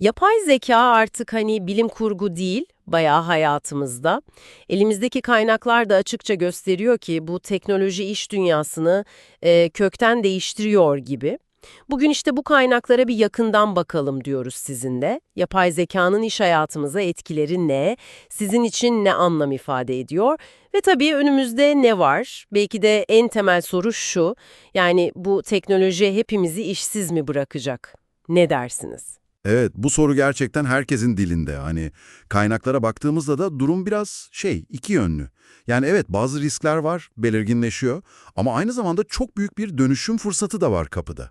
Yapay zeka artık hani bilim kurgu değil, bayağı hayatımızda. Elimizdeki kaynaklar da açıkça gösteriyor ki bu teknoloji iş dünyasını e, kökten değiştiriyor gibi. Bugün işte bu kaynaklara bir yakından bakalım diyoruz sizinle. Yapay zekanın iş hayatımıza etkileri ne? Sizin için ne anlam ifade ediyor? Ve tabii önümüzde ne var? Belki de en temel soru şu. Yani bu teknoloji hepimizi işsiz mi bırakacak? Ne dersiniz? Evet, bu soru gerçekten herkesin dilinde. Hani kaynaklara baktığımızda da durum biraz şey, iki yönlü. Yani evet bazı riskler var, belirginleşiyor ama aynı zamanda çok büyük bir dönüşüm fırsatı da var kapıda.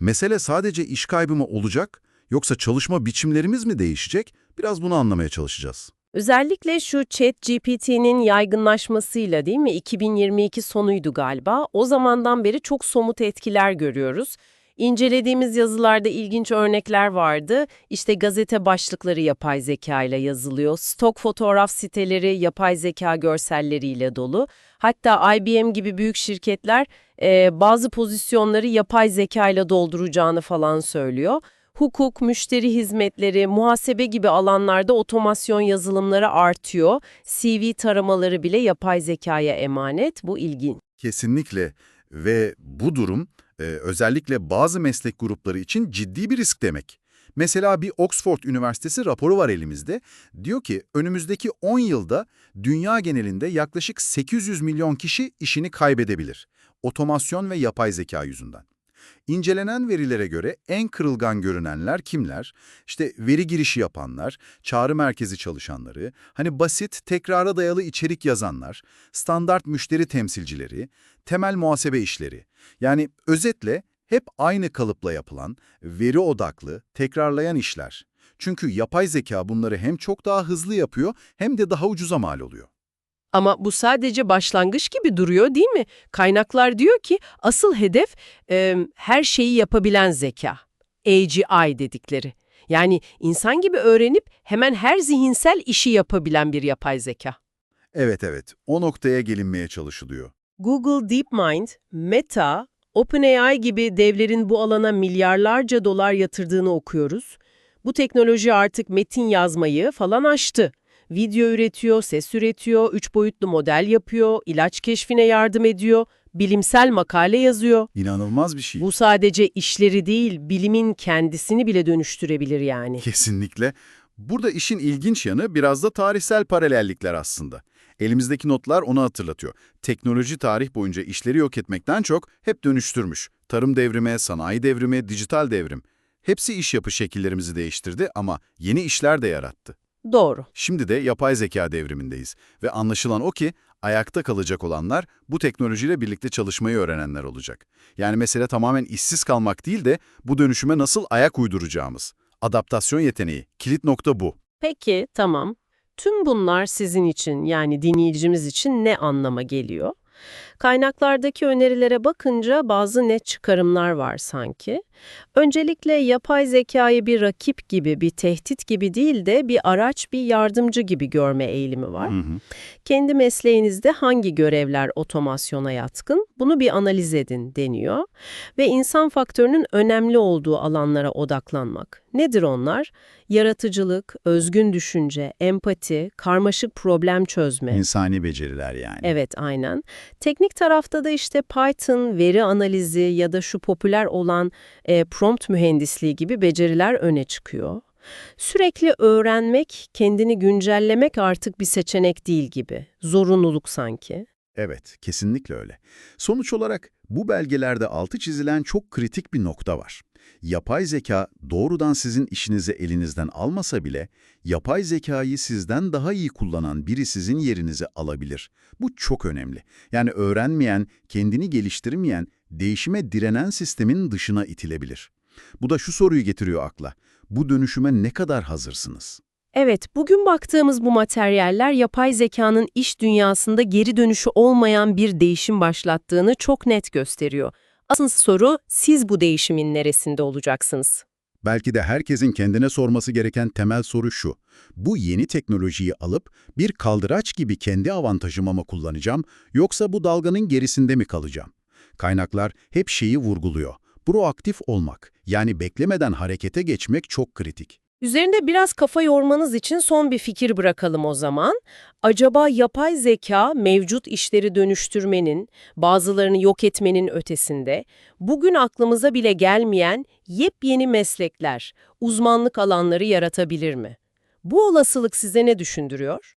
Mesele sadece iş kaybı mı olacak yoksa çalışma biçimlerimiz mi değişecek? Biraz bunu anlamaya çalışacağız. Özellikle şu ChatGPT'nin yaygınlaşmasıyla değil mi? 2022 sonuydu galiba. O zamandan beri çok somut etkiler görüyoruz. İncelediğimiz yazılarda ilginç örnekler vardı. İşte gazete başlıkları yapay zeka ile yazılıyor. Stok fotoğraf siteleri yapay zeka görselleriyle dolu. Hatta IBM gibi büyük şirketler e, bazı pozisyonları yapay zeka ile dolduracağını falan söylüyor. Hukuk, müşteri hizmetleri, muhasebe gibi alanlarda otomasyon yazılımları artıyor. CV taramaları bile yapay zekaya emanet. Bu ilginç. Kesinlikle ve bu durum e, özellikle bazı meslek grupları için ciddi bir risk demek. Mesela bir Oxford Üniversitesi raporu var elimizde. Diyor ki önümüzdeki 10 yılda dünya genelinde yaklaşık 800 milyon kişi işini kaybedebilir. Otomasyon ve yapay zeka yüzünden. İncelenen verilere göre en kırılgan görünenler kimler? İşte veri girişi yapanlar, çağrı merkezi çalışanları, hani basit, tekrara dayalı içerik yazanlar, standart müşteri temsilcileri, temel muhasebe işleri. Yani özetle hep aynı kalıpla yapılan, veri odaklı, tekrarlayan işler. Çünkü yapay zeka bunları hem çok daha hızlı yapıyor hem de daha ucuza mal oluyor. Ama bu sadece başlangıç gibi duruyor değil mi? Kaynaklar diyor ki asıl hedef e, her şeyi yapabilen zeka. AGI dedikleri. Yani insan gibi öğrenip hemen her zihinsel işi yapabilen bir yapay zeka. Evet evet, o noktaya gelinmeye çalışılıyor. Google DeepMind, Meta, OpenAI gibi devlerin bu alana milyarlarca dolar yatırdığını okuyoruz. Bu teknoloji artık metin yazmayı falan aştı. Video üretiyor, ses üretiyor, üç boyutlu model yapıyor, ilaç keşfine yardım ediyor, bilimsel makale yazıyor. İnanılmaz bir şey. Bu sadece işleri değil, bilimin kendisini bile dönüştürebilir yani. Kesinlikle. Burada işin ilginç yanı biraz da tarihsel paralellikler aslında. Elimizdeki notlar onu hatırlatıyor. Teknoloji tarih boyunca işleri yok etmekten çok hep dönüştürmüş. Tarım devrimi, sanayi devrimi, dijital devrim. Hepsi iş yapı şekillerimizi değiştirdi ama yeni işler de yarattı. Doğru. Şimdi de yapay zeka devrimindeyiz ve anlaşılan o ki ayakta kalacak olanlar bu teknolojiyle birlikte çalışmayı öğrenenler olacak. Yani mesele tamamen işsiz kalmak değil de bu dönüşüme nasıl ayak uyduracağımız. Adaptasyon yeteneği, kilit nokta bu. Peki, tamam. Tüm bunlar sizin için yani dinleyicimiz için ne anlama geliyor? Kaynaklardaki önerilere bakınca bazı net çıkarımlar var sanki. Öncelikle yapay zekayı bir rakip gibi, bir tehdit gibi değil de bir araç, bir yardımcı gibi görme eğilimi var. Hı hı. Kendi mesleğinizde hangi görevler otomasyona yatkın? Bunu bir analiz edin deniyor. Ve insan faktörünün önemli olduğu alanlara odaklanmak. Nedir onlar? Yaratıcılık, özgün düşünce, empati, karmaşık problem çözme. İnsani beceriler yani. Evet, aynen. Teknik tarafta da işte Python, veri analizi ya da şu popüler olan e, prompt mühendisliği gibi beceriler öne çıkıyor. Sürekli öğrenmek, kendini güncellemek artık bir seçenek değil gibi. Zorunluluk sanki. Evet, kesinlikle öyle. Sonuç olarak bu belgelerde altı çizilen çok kritik bir nokta var. Yapay zeka doğrudan sizin işinizi elinizden almasa bile, yapay zekayı sizden daha iyi kullanan biri sizin yerinizi alabilir. Bu çok önemli. Yani öğrenmeyen, kendini geliştirmeyen, değişime direnen sistemin dışına itilebilir. Bu da şu soruyu getiriyor akla. Bu dönüşüme ne kadar hazırsınız? Evet, bugün baktığımız bu materyaller yapay zekanın iş dünyasında geri dönüşü olmayan bir değişim başlattığını çok net gösteriyor. Asıl soru, siz bu değişimin neresinde olacaksınız? Belki de herkesin kendine sorması gereken temel soru şu. Bu yeni teknolojiyi alıp bir kaldıraç gibi kendi avantajıma mı kullanacağım yoksa bu dalganın gerisinde mi kalacağım? Kaynaklar hep şeyi vurguluyor. Proaktif olmak, yani beklemeden harekete geçmek çok kritik. Üzerinde biraz kafa yormanız için son bir fikir bırakalım o zaman. Acaba yapay zeka mevcut işleri dönüştürmenin, bazılarını yok etmenin ötesinde, bugün aklımıza bile gelmeyen yepyeni meslekler, uzmanlık alanları yaratabilir mi? Bu olasılık size ne düşündürüyor?